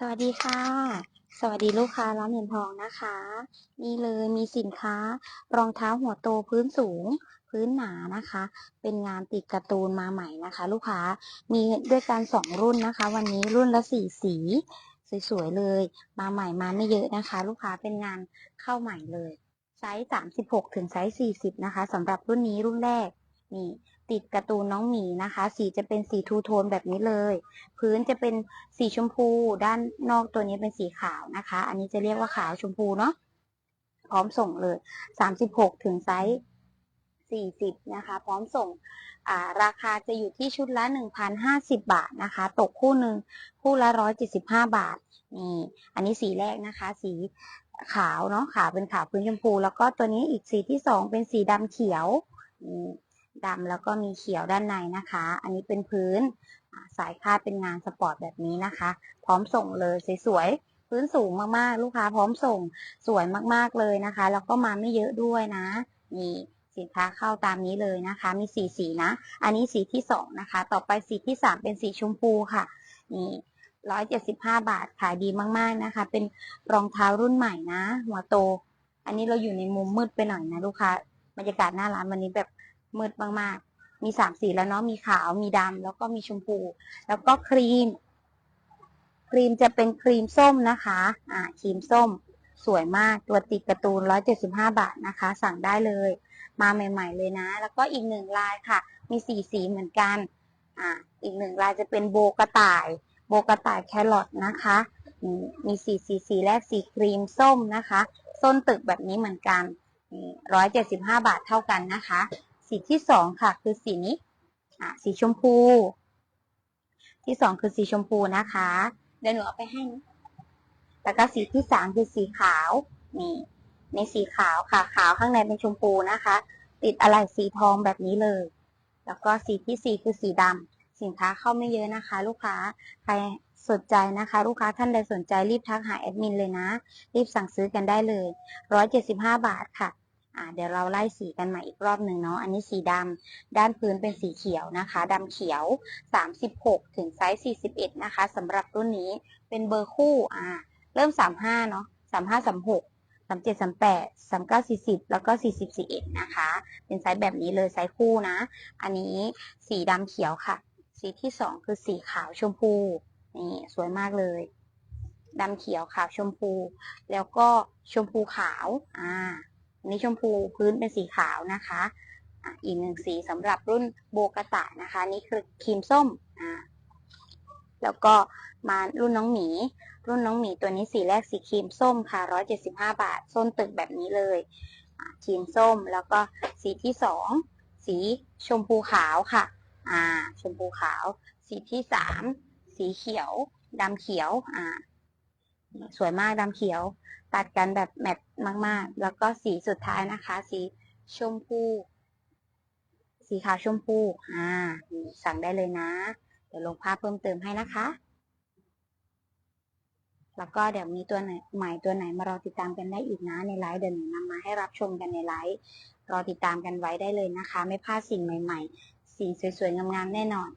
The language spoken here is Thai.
สวัสดีค่ะ สวัสดีลูกค้าร้านเหรียญทองนะคะ นี่เลยมีสินค้ารองเท้าหัวโตพื้นสูง พื้นหนานะคะ เป็นงานติดการ์ตูนมาใหม่นะคะ ลูกค้ามีด้วยกันสองรุ่นนะคะ วันนี้รุ่นละสี่สี สวยๆเลย มาใหม่มาไม่เยอะนะคะ ลูกค้าเป็นงานเข้าใหม่เลย ไซส์36ถึงไซส์40นะคะสำหรับรุ่นนี้รุ่นแรก นี่ติดการ์ตูนน้องหมีนะคะ สีจะเป็นสีทูโทนแบบนี้เลย พื้นจะเป็นสีชมพู ด้านนอกตัวนี้เป็นสีขาวนะคะ อันนี้จะเรียกว่าขาวชมพูเนาะพร้อมส่งเลย36ถึงไซส์40นะคะ พร้อมส่งาราคาจะอยู่ที่ชุดละ 1,050 บาทนะคะ ตกคู่หนึ่งคู่ละ 175 บาทนี่อันนี้สีแรกนะคะ สีขาวเนาะขาวเป็นขาวพื้นชมพู แล้วก็ตัวนี้อีกสีที่สองเป็นสีดำเขียวนี่ ดำแล้วก็มีเขียวด้านในนะคะ อันนี้เป็นพื้นสายคาดเป็นงานสปอร์ตแบบนี้นะคะ พร้อมส่งเลยสวยๆพื้นสูงมากๆ ลูกค้าพร้อมส่งสวยมากๆเลยนะคะ แล้วก็มาไม่เยอะด้วยนะนี่สินค้าเข้าตามนี้เลยนะคะ มีสีสีนะ อันนี้สีที่สองนะคะ ต่อไปสีที่สามเป็นสีชมพูค่ะ นี่ร้อยเจ็ดสิบห้าบาทขายดีมากๆนะคะ เป็นรองเท้ารุ่นใหม่นะ หัวโต อันนี้เราอยู่ในมุมมืดไปหน่อยนะลูกค้า บรรยากาศหน้าร้านวันนี้แบบ มืดมากๆ มีสามสีแล้วเนาะมีขาวมีดำแล้วก็มีชมพู แล้วก็ครีม ครีมจะเป็นครีมส้มนะคะ อ่าครีมส้ม สวยมากตัวติดการ์ตูน 175 บาทนะคะ สั่งได้เลย มาใหม่ ๆ เลยนะ แล้วก็อีกหนึ่งลายค่ะ มีสีสีเหมือนกัน อ่า อีกหนึ่งลายจะเป็นโบกระต่าย โบกระต่ายแครอทนะคะมีสีสีสีแรกสีครีมส้มนะคะ ส้นตึกแบบนี้เหมือนกันร้อยเจ็ดสิบห้าบาทเท่ากันนะคะ สีที่สองค่ะ คือสีนี้อ่าสีชมพู ที่สองคือสีชมพูนะคะเดี๋ยวหนูเอาไปให้นะแล้วก็สีที่สามคือสีขาวนี่ในสีขาวค่ะขาวข้างในเป็นชมพูนะคะ ติดอะไรสีทองแบบนี้เลย แล้วก็สีที่สี่คือสีดำสินค้าเข้าไม่เยอะนะคะ ลูกค้าใครสนใจนะคะ ลูกค้าท่านใดสนใจรีบทักหาแอดมินเลยนะ รีบสั่งซื้อกันได้เลยร้อยเจ็ดสิบห้าบาทค่ะ อ่าเดี๋ยวเราไล่สีกันใหม่อีกรอบหนึ่งเนาะ อันนี้สีดำ ด้านพื้นเป็นสีเขียวนะคะดำเขียว 36 ถึงไซส์ 41 นะคะสำหรับรุ่นนี้เป็นเบอร์คู่ อ่า เริ่ม 35 เนาะ 35 36 37 38 39 40 แล้วก็ 40 41 นะคะ เป็นไซส์แบบนี้เลยไซส์คู่นะ อันนี้สีดำเขียวค่ะ สีที่สองคือสีขาวชมพู นี่สวยมากเลยดำเขียวขาวชมพู แล้วก็ชมพูขาว อ่า นี้ชมพูพื้นเป็นสีขาวนะคะอะอีกหนึ่งสีสำหรับรุ่นโบกตะนะคะ นี่คือครีมส้มอ่าแล้วก็มารุ่นน้องหมี รุ่นน้องหมีตัวนี้สีแรกสีครีมส้มค่ะ 175 บาทส้นตึกแบบนี้เลยครีมส้มแล้วก็สีที่สองสีชมพูขาวค่ะ อ่า ชมพูขาว สีที่สามสีเขียวดำเขียว อ่า สวยมากดำเขียว ตัดกันแบบแมทมาก ๆ แล้วก็สีสุดท้ายนะคะ สีชมพู สีขาวชมพู อ่า สั่งได้เลยนะ เดี๋ยวลงภาพเพิ่มเติมให้นะคะ แล้วก็เดี๋ยวมีตัวไหนใหม่ตัวไหนมารอติดตามกันได้อีกนะในไลฟ์เดี๋ยวหนูนำมาให้รับชมกันในไลฟ์รอติดตามกันไว้ได้เลยนะคะ ไม่พลาดสิ่งใหม่ ๆ สิ่งสวยๆงามๆแน่นอน